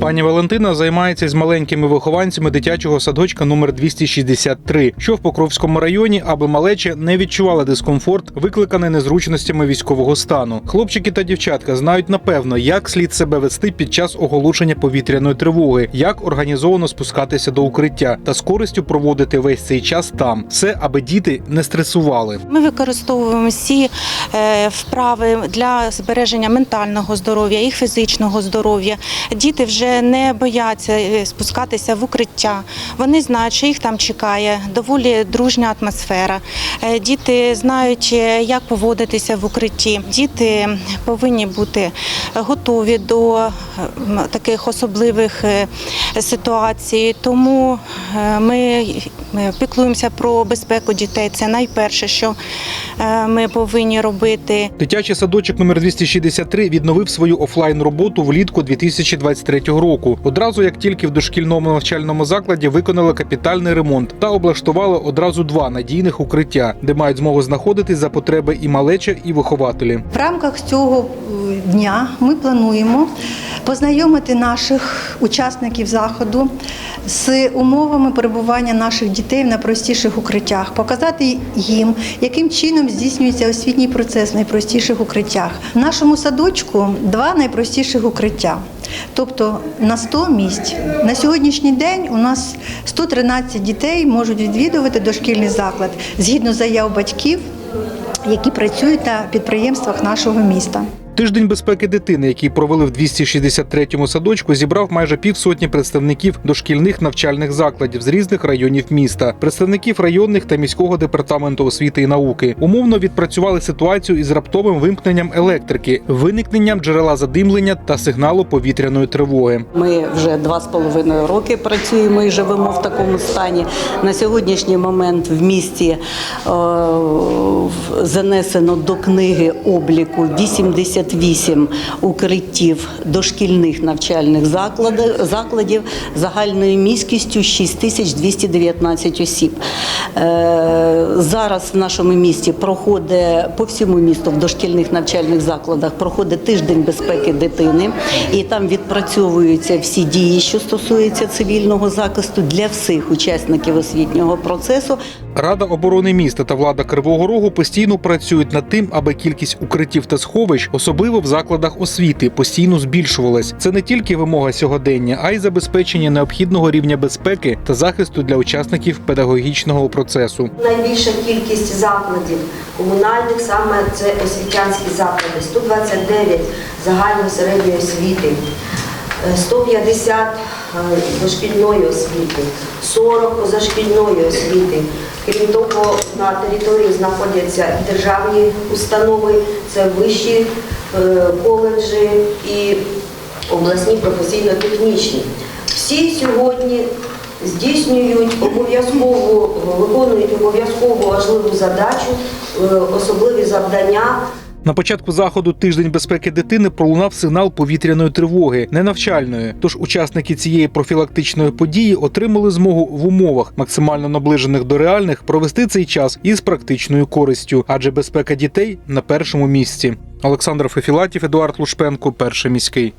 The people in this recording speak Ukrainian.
Пані Валентина займається з маленькими вихованцями дитячого садочка номер 263, що в Покровському районі, аби малеча не відчувала дискомфорт, викликаний незручностями військового стану. Хлопчики та дівчатка знають напевно, як слід себе вести під час оголошення повітряної тривоги, як організовано спускатися до укриття та з користю проводити весь цей час там. Все, аби діти не стресували. Ми використовуємо всі е, вправи для збереження ментального здоров'я, їх фізичного здоров'я. Діти вже не бояться е, спускатися в укриття. Вони знають, що їх там чекає доволі дружня атмосфера. Е, Діти знають, е, як поводитися в укритті. Діти повинні бути готові до е, таких особливих е, ситуацій. Тому е, ми ми піклуємося про безпеку дітей. Це найперше, що е, ми повинні робити. Дитячий садочок номер 263 відновив свою офлайн роботу влітку 2023 року. Одразу як тільки в дошкільному навчальному закладі виконали капітальний ремонт та облаштували одразу два надійних укриття, де мають змогу знаходитись за потреби і малеча, і вихователі. В рамках цього е, дня ми плануємо познайомити наших учасників заходу з умовами перебування наших дітей в найпростіших укриттях, показати їм, яким чином здійснюється освітній процес в найпростіших укриттях. В нашому садочку два найпростіших укриття. Тобто на 100 місць. На сьогоднішній день у нас 113 дітей можуть відвідувати дошкільний заклад згідно заяв батьків, які працюють на підприємствах нашого міста. Тиждень безпеки дитини, який провели в 263-му садочку, зібрав майже півсотні представників дошкільних навчальних закладів з різних районів міста, представників районних та міського департаменту освіти і науки. Умовно відпрацювали ситуацію із раптовим вимкненням електрики, виникненням джерела задимлення та сигналу повітряної тривоги. Ми вже два з половиною роки працюємо і живемо в такому стані. На сьогоднішній момент в місті е, занесено до книги обліку 88 укриттів дошкільних навчальних закладів, закладів загальною міськістю 6219 осіб. Е, Зараз в нашому місті проходить по всьому місту в дошкільних навчальних закладах проходить тиждень безпеки дитини, і там відпрацьовуються всі дії, що стосуються цивільного захисту для всіх учасників освітнього процесу. Рада оборони міста та влада Кривого Рогу постійно працюють над тим, аби кількість укриттів та сховищ, особливо в закладах освіти, постійно збільшувалась. Це не тільки вимога сьогодення, а й забезпечення необхідного рівня безпеки та захисту для учасників педагогічного процесу. Найбільша кількість закладів комунальних саме це освітянські заклади, 129 загальної середньої освіти, е, 150 е, дошкільної освіти, 40 позашкільної освіти. Крім того, на території знаходяться і державні установи, це вищі е, коледжі і обласні професійно-технічні. Всі сьогодні здійснюють обов'язкову, виконують обов'язкову важливу задачу, е, особливі завдання. На початку заходу тиждень безпеки дитини пролунав сигнал повітряної тривоги, не навчальної. Тож учасники цієї профілактичної події отримали змогу в умовах, максимально наближених до реальних, провести цей час із практичною користю, адже безпека дітей на першому місці. Олександр Фефілатів, Едуард Лушпенко, перший міський.